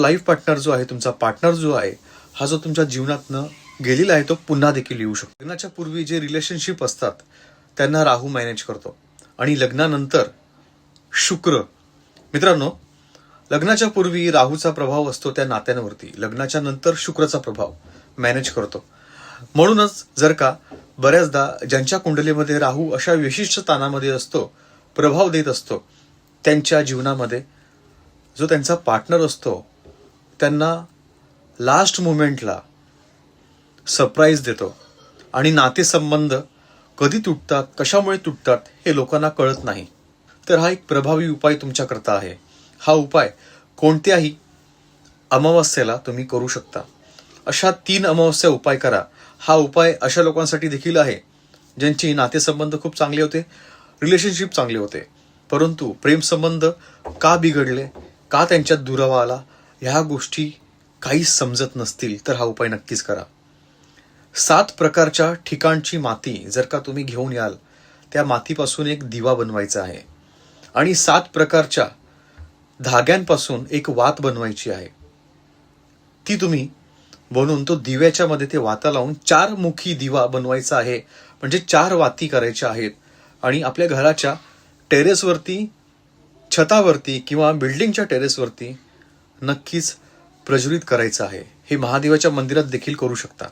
Life partner जो आहे तुमचा पार्टनर जो आहे हा जो तुमच्या जीवनातनं गेलेला आहे तो पुन्हा देखील येऊ शकतो. लग्नाच्या पूर्वी जे रिलेशनशिप असतात त्यांना राहू मॅनेज करतो. आणि लग्नानंतर शुक्र. मित्रांनो लग्नाच्या पूर्वी राहूचा प्रभाव असतो त्या नात्यांवरती. लग्नाच्या नंतर शुक्राचा प्रभाव मॅनेज करतो. म्हणूनच जर का बऱ्याचदा ज्यांच्या कुंडलीमध्ये राहू अशा विशिष्ट स्थानामध्ये असतो प्रभाव देत असतो त्यांच्या जीवनामध्ये जो त्यांचा पार्टनर असतो त्यांना लास्ट मुमेंटला सरप्राईज देतो. आणि नातेसंबंध कधी तुटतात कशामुळे तुटतात हे लोकांना कळत नाही. तर हा एक प्रभावी उपाय तुमच्याकरता आहे. हा उपाय कोणत्याही अमावस्येला तुम्ही करू शकता. अशा तीन अमावस्या उपाय करा. हा उपाय अशा लोकांसाठी देखील आहे ज्यांची नातेसंबंध खूप चांगले होते रिलेशनशिप चांगले होते. परंतु प्रेमसंबंध का बिघडले का त्यांच्यात दुरावा आला ह्या गोष्टी काहीच समजत नसतील तर हा उपाय नक्कीच करा. सात प्रकारच्या ठिकाणची माती जर का तुम्ही घेऊन याल त्या मातीपासून एक दिवा बनवायचा आहे. आणि सात प्रकारच्या धाग्यांपासून एक वात बनवायची आहे. ती तुम्ही बनवून तो दिव्याच्या मध्ये ते वाता लावून चार मुखी दिवा बनवायचा आहे. म्हणजे चार वाती करायच्या आहेत. आणि आपल्या घराच्या टेरेसवरती छतावरती किंवा बिल्डिंगच्या टेरेसवरती नक्कीच प्रज्वलित करायचं आहे. हे महादेवाच्या मंदिरात देखील करू शकता.